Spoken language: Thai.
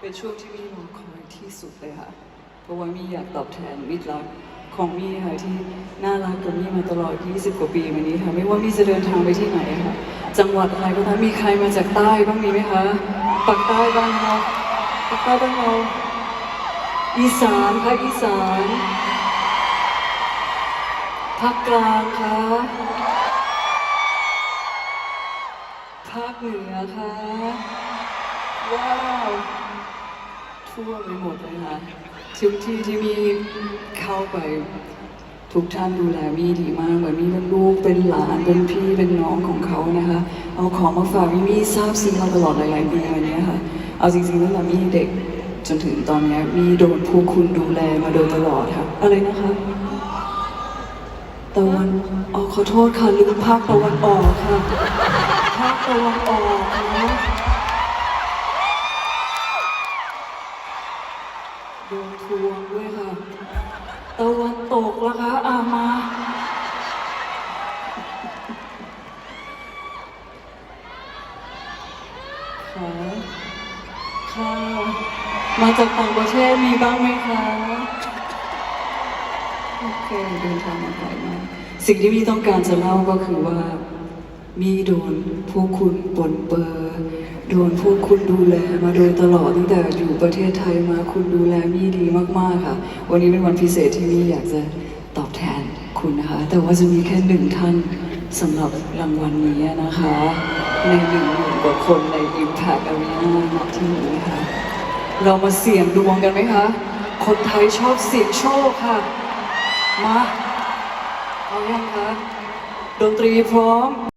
เป็นช่วงที่มี่รอคอยที่สุดเลยค่ะ เพราะว่ามี่อยากตอบแทนมิตรรักของมี่ค่ะที่น่ารักกับมี่มาตลอด 20 กว่าปีมานี้ค่ะ ไม่ว่ามี่จะเดินทางไปที่ไหนค่ะ จังหวัดอะไรก็ตามมีใครมาจากใต้บ้างมีไหมคะปักใต้บ้างเราปักใต้บ้างเราอีสานภาคอีสานภาคกลางค่ะภาคเหนือค่ะ ว้าวทั่วไปหมดเลยค่ะทุกที่ที่มีเข้าไป ทุกท่านดูแลมีดีมากเหมือนมีเป็นลูกเป็นหลานเป็นพี่เป็นน้องของเขานะคะ เอาของมาฝากมีมีทราบซึ้งมาตลอดหลายๆปีวันนี้ค่ะ เอาจริงๆตั้งแต่มีเด็กจนถึงตอนนี้มีโดนผู้คุณดูแลมาโดยตลอดค่ะ อะไรนะคะตะวันออกขอโทษค่ะลืมภาคตะวันออกค่ะภาคตะวันออก ทวงด้วยค่ะตะวันตกแล้วคะอามาค่ะค่ะมาจากต่างประเทศมีบ้างไหมคะโอเคเดินทางมาไกลมากสิ่งที่พี่ต้องการจะเล่าก็คือว่า มีโดนพวกคุณปนเปื้อโดนพวกคุณดูแลมาโดยตลอดตั้งแต่อยู่ประเทศไทยมาคุณดูแลมี่ดีมากๆค่ะ วันนี้เป็นวันพิเศษที่มี่อยากจะตอบแทนคุณนะคะ แต่ว่าจะมีแค่หนึ่งท่านสำหรับรางวัลนี้นะคะ ในหนึ่งหมื่นกว่าคนใน Impact Arena ณที่นี้ค่ะ เรามาเสี่ยงดวงกันไหมคะ คนไทยชอบเสี่ยงโชคค่ะ มา เอายังคะดนตรีพร้อม